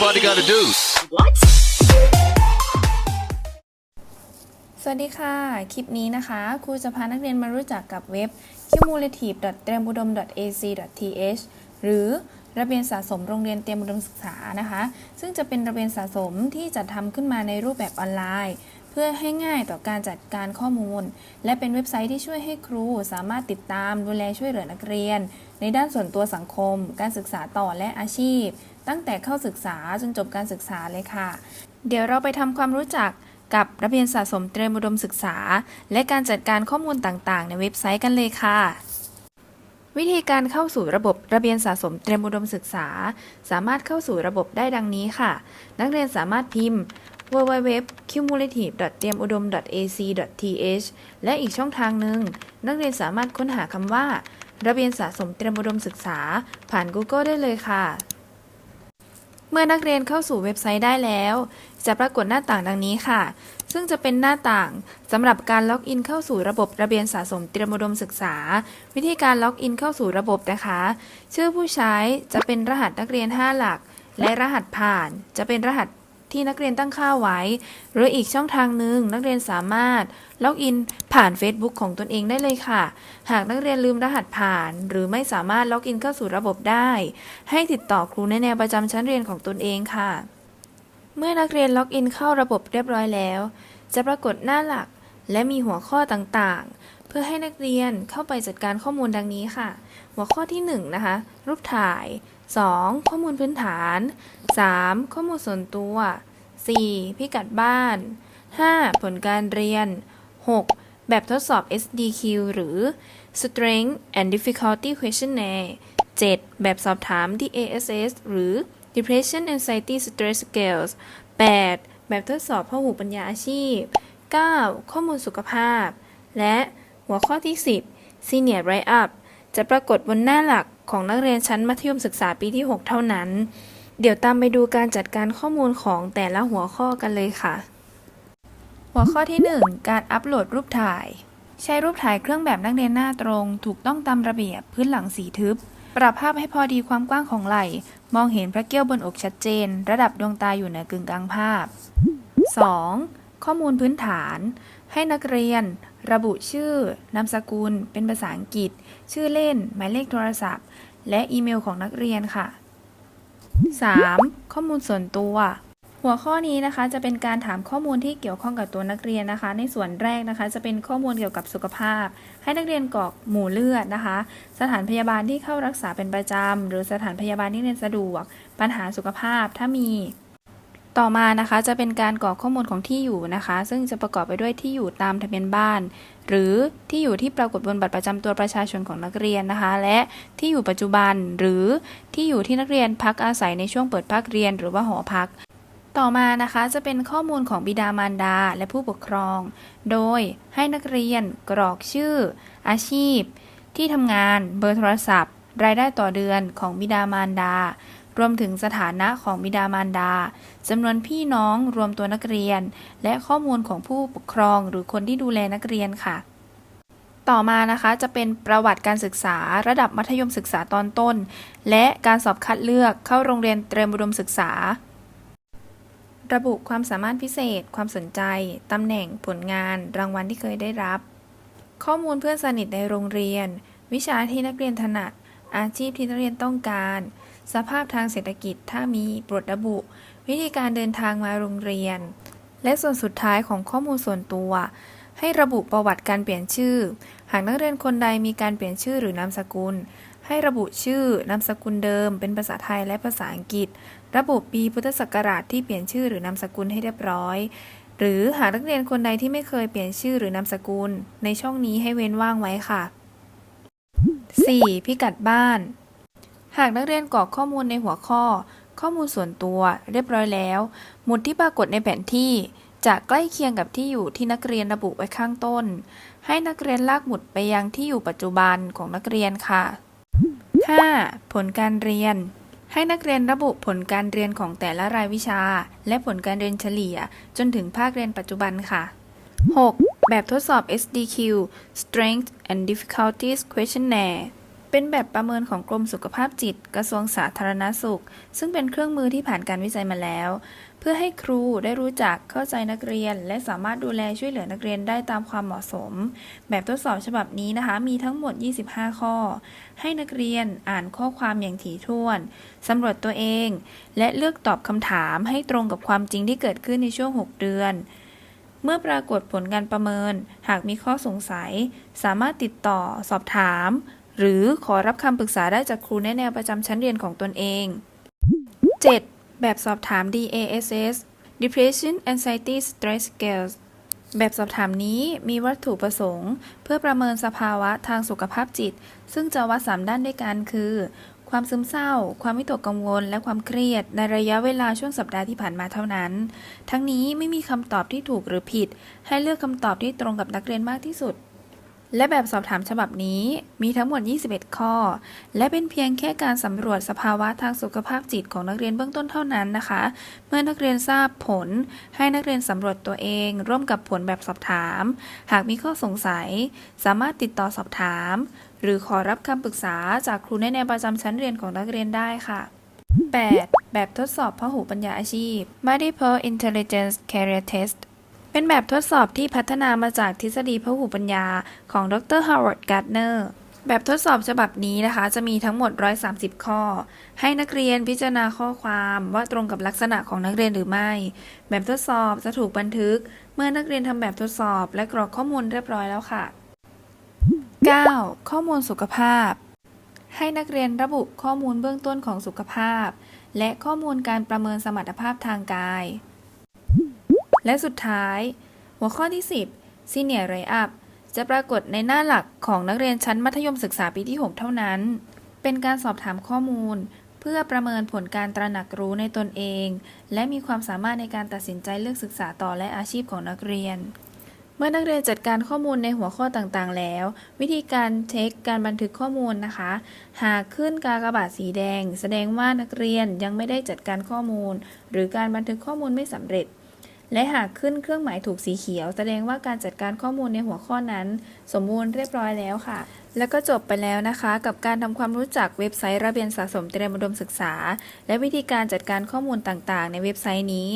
party gotta do? What? สวัสดีค่ะ คลิปนี้นะคะ ครูจะพานักเรียนมารู้จักกับเว็บ cumulative เตรียมอุดม ac th หรือระเบียนสะสมโรงเรียนเตรียมอุดมศึกษานะคะ ซึ่งจะเป็นระเบียนสะสมที่จัดทำขึ้นมาในรูปแบบออนไลน์ เพื่อให้ง่ายต่อการจัดการข้อมูล และเป็นเว็บไซต์ที่ช่วยให้ครูสามารถติดตามดูแลช่วยเหลือนักเรียน ในด้านส่วนตัวสังคม การศึกษาต่อและอาชีพ ตั้งแต่เข้าศึกษาจนจบการศึกษาเลยค่ะ เดี๋ยวเราไปทำความรู้จักกับระเบียนสะสมเตรียมอุดมศึกษา และการจัดการข้อมูลต่างๆ ในเว็บไซต์กันเลยค่ะ วิธีการเข้าสู่ระบบระเบียนสะสมเตรียมอุดมศึกษา สามารถเข้าสู่ระบบได้ดังนี้ค่ะ นักเรียนสามารถพิมพ์ www.cumulative.udom.ac.th และอีกช่องทางหนึ่ง นักเรียนสามารถค้นหาคำว่า ระเบียนสะสมเตรียมอุดมศึกษา ผ่าน Google ได้เลยค่ะ เมื่อนักเรียนเข้าสู่เว็บไซต์ได้แล้ว จะปรากฏหน้าต่างดังนี้ค่ะ ซึ่งจะเป็นหน้าต่างสำหรับการล็อกอินเข้าสู่ระบบระเบียนสะสมเตรียมอุดมศึกษา วิธีการล็อกอินเข้าสู่ระบบนะคะ ชื่อผู้ใช้จะเป็นรหัสนักเรียน 5 หลัก และรหัสผ่านจะเป็นรหัส ที่นักเรียนตั้งค่าไว้ หรืออีกช่องทางหนึ่งนักเรียนสามารถล็อกอินผ่าน Facebook ของตนเองได้เลยค่ะ หากนักเรียนลืมรหัสผ่าน หรือไม่สามารถล็อกอินเข้าสู่ระบบได้ ให้ติดต่อครูในแนวประจำชั้นเรียนของตนเองค่ะ เมื่อนักเรียนล็อกอินเข้าระบบเรียบร้อยแล้ว จะปรากฏหน้าหลัก และมีหัวข้อต่างๆ เพื่อให้นักเรียนเข้าไปจัดการข้อมูลดังนี้ค่ะ หัวข้อที่1นะคะรูปถ่าย 2. ข้อมูลพื้นฐาน 3. ข้อมูลส่วนตัว 4. พิกัดบ้าน 5. ผลการเรียน 6. แบบทดสอบ SDQ หรือ Strength and Difficulty Questionnaire 7. แบบสอบถาม DASS หรือ Depression Anxiety Stress Scales 8. แบบทดสอบพหูปัญญาอาชีพ 9. ข้อมูลสุขภาพ และหัวข้อที่ 10 Senior Write Up จะปรากฏบนหน้าหลักของนักเรียนชั้นมัธยมศึกษาปีที่ 6 เท่านั้น เดี๋ยวตามไปดูการจัดการข้อมูลของแต่ละหัวข้อกันเลยค่ะ หัวข้อที่ 1 การอัปโหลดรูปถ่าย ใช้รูปถ่ายเครื่องแบบนักเรียนหน้าตรง ถูกต้องตามระเบียบพื้นหลังสีทึบ ปรับภาพให้พอดีความกว้างของไหล่ มองเห็นพระเกี้ยวบนอกชัดเจน ระดับดวงตาอยู่เหนือกึ่งกลางภาพ 2. ข้อมูลพื้นฐาน ให้นักเรียน ระบุชื่อ นามสกุล เป็นภาษาอังกฤษ ชื่อเล่น หมายเลขโทรศัพท์ และอีเมลของนักเรียนค่ะ 3. ข้อมูลส่วนตัว หัวข้อนี้นะคะจะเป็นการถามข้อมูลที่เกี่ยวข้องกับตัวนักเรียนนะคะ ในส่วนแรกนะคะ จะเป็นข้อมูลเกี่ยวกับสุขภาพ ให้นักเรียนกรอกหมู่เลือดนะคะ สถานพยาบาลที่เข้ารักษาเป็นประจำหรือสถานพยาบาลที่เรียนสะดวก ปัญหาสุขภาพถ้ามี ต่อมานะคะจะเป็นการกรอกข้อมูลของที่อยู่นะคะ ซึ่งจะประกอบไปด้วยที่อยู่ตามทะเบียนบ้าน หรือที่อยู่ที่ปรากฏบนบัตรประจำตัวประชาชนของนักเรียนนะคะ และที่อยู่ปัจจุบันหรือที่อยู่ที่นักเรียนพักอาศัยในช่วงเปิดภาคเรียน หรือว่าหอพัก ต่อมานะคะจะเป็นข้อมูลของบิดามารดา และผู้ปกครอง โดยให้นักเรียนกรอกชื่อ อาชีพ ที่ทำงาน เบอร์โทรศัพท์ รายได้ต่อเดือนของบิดามารดา รวมถึงสถานะของบิดามารดาจำนวนพี่น้องรวมตัวนักเรียน และข้อมูลของผู้ปกครองหรือคนที่ดูแลนักเรียนค่ะ ต่อมานะคะจะเป็นประวัติการศึกษาระดับมัธยมศึกษาตอนต้น และการสอบคัดเลือกเข้าโรงเรียนเตรียมอุดมศึกษา ระบุความสามารถพิเศษ ความสนใจตำแหน่งผลงาน รางวัลที่เคยได้รับ ข้อมูลเพื่อนสนิทในโรงเรียน วิชาที่นักเรียนถนัด อาชีพที่นักเรียนต้องการ สภาพทางเศรษฐกิจถ้ามีโปรดระบุ วิธีการเดินทางมาโรงเรียน และส่วนสุดท้ายของข้อมูลส่วนตัว ให้ระบุประวัติการเปลี่ยนชื่อ หากนักเรียนคนใดมีการเปลี่ยนชื่อหรือนามสกุล ให้ระบุชื่อนามสกุลเดิม เป็นภาษาไทยและภาษาอังกฤษ ระบุปีพุทธศักราชที่เปลี่ยนชื่อหรือนามสกุลให้เรียบร้อยหรือหากนักเรียนคนใดที่ไม่เคยเปลี่ยนชื่อหรือนามสกุล ในช่องนี้ให้เว้นว่างไว้ค่ะ 4. พิกัดบ้าน หากนักเรียนกรอกข้อมูลในหัวข้อ ข้อมูลส่วนตัวเรียบร้อยแล้ว หมุดที่ปรากฏในแผนที่จะใกล้เคียงกับที่อยู่ที่นักเรียนระบุไว้ข้างต้น ให้นักเรียนลากหมุดไปยังที่อยู่ปัจจุบันของนักเรียนค่ะ 5. ผลการเรียน ให้นักเรียนระบุผลการเรียนของแต่ละรายวิชา และผลการเรียนเฉลี่ย จนถึงภาคเรียนปัจจุบันค่ะ 6. แบบทดสอบ SDQ Strength and Difficulties Questionnaire เป็นแบบประเมินของกรมสุขภาพจิต กระทรวงสาธารณสุข ซึ่งเป็นเครื่องมือที่ผ่านการวิจัยมาแล้ว เพื่อให้ครูได้รู้จักเข้าใจนักเรียน และสามารถดูแลช่วยเหลือนักเรียนได้ตามความเหมาะสม แบบทดสอบฉบับนี้นะคะ มีทั้งหมด 25 ข้อ ให้นักเรียนอ่านข้อความอย่างถี่ถ้วนสำรวจตัวเอง และเลือกตอบคำถามให้ตรงกับความจริงที่เกิดขึ้นในช่วง 6 เดือน เมื่อปรากฏผลการประเมิน หากมีข้อสงสัย สามารถติดต่อสอบถาม หรือขอรับคำปรึกษาได้จากครูแนแนวประจำชั้นเรียนของตนเอง 7. แบบสอบถาม DASS Depression Anxiety Stress Scales แบบสอบถามนี้มีวัตถุประสงค์ เพื่อประเมินสภาวะทางสุขภาพจิต ซึ่งจะวัดสามด้านด้วยกันคือ ความซึมเศร้า ความวิตกกังวล และความเครียด ในระยะเวลาช่วงสัปดาห์ที่ผ่านมาเท่านั้น ทั้งนี้ไม่มีคำตอบที่ถูกหรือผิด ให้เลือกคำตอบที่ตรงกับนักเรียนมากที่สุด และแบบสอบถามฉบับนี้มีทั้งหมด 21 ข้อ และเป็นเพียงแค่การสำรวจสภาวะทางสุขภาพจิตของนักเรียนเบื้องต้นเท่านั้นนะคะ เมื่อนักเรียนทราบผล ให้นักเรียนสำรวจตัวเอง ร่วมกับผลแบบสอบถาม หากมีข้อสงสัย สามารถติดต่อสอบถาม หรือขอรับคำปรึกษาจากครูแนะแนวประจำชั้นเรียนของนักเรียนได้ค่ะ 8. แบบทดสอบพหูปัญญาอาชีพ Multiple Intelligence Career Test เป็นแบบทดสอบที่พัฒนามาจากทฤษฎีพหูปัญญาของดร Howard Gardner แบบทดสอบฉบับนี้นะคะ จะมีทั้งหมด 130 ข้อ ให้นักเรียนพิจารณาข้อความว่าตรงกับลักษณะของนักเรียนหรือไม่ แบบทดสอบจะถูกบันทึก เมื่อนักเรียนทำแบบทดสอบ และกรอกข้อมูลเรียบร้อยแล้วค่ะ 9. ข้อมูลสุขภาพ ให้นักเรียนระบุข้อมูลเบื้องต้นของสุขภาพ และข้อมูลการประเมินสมรรถภาพทางกาย และสุดท้าย หัวข้อที่ 10 Senior Write Up จะปรากฏในหน้าหลักของนักเรียนชั้นมัธยมศึกษาปีที่ 6 เท่านั้น เป็นการสอบถามข้อมูล เพื่อประเมินผลการตระหนักรู้ในตนเอง และมีความสามารถในการตัดสินใจเลือกศึกษาต่อและอาชีพของนักเรียนเมื่อนักเรียนจัดการข้อมูลในหัวข้อต่างๆ แล้ว วิธีการเช็คการบันทึกข้อมูลนะคะ หากขึ้นกากบาทสีแดง แสดงว่านักเรียนยังไม่ได้จัดการข้อมูล หรือการบันทึกข้อมูลไม่สำเร็จ และหากขึ้นเครื่องหมายถูกสีเขียว แสดงว่าการจัดการข้อมูลในหัวข้อนั้น สมบูรณ์เรียบร้อยแล้วค่ะแล้วก็จบไปแล้วนะคะ กับการทำความรู้จักเว็บไซต์ระเบียนสะสมเตรียมอุดมศึกษา และวิธีการจัดการข้อมูลต่างๆ ในเว็บไซต์นี้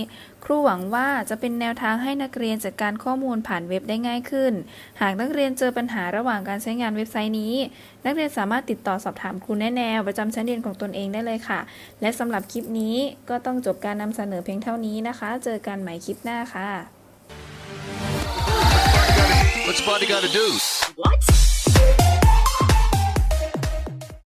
ครูหวังว่าจะเป็นแนวทางให้นักเรียนจัดการข้อมูลผ่านเว็บได้ง่ายขึ้น หากนักเรียนเจอปัญหาระหว่างการใช้งานเว็บไซต์นี้ นักเรียนสามารถติดต่อสอบถามครูแนะแนวประจำชั้นเรียนของตนเองได้เลยค่ะ และสำหรับคลิปนี้ก็ต้องจบการนำเสนอเพียงเท่านี้นะคะ เจอกันใหม่คลิปหน้าค่ะ What's Buddy got to do? What?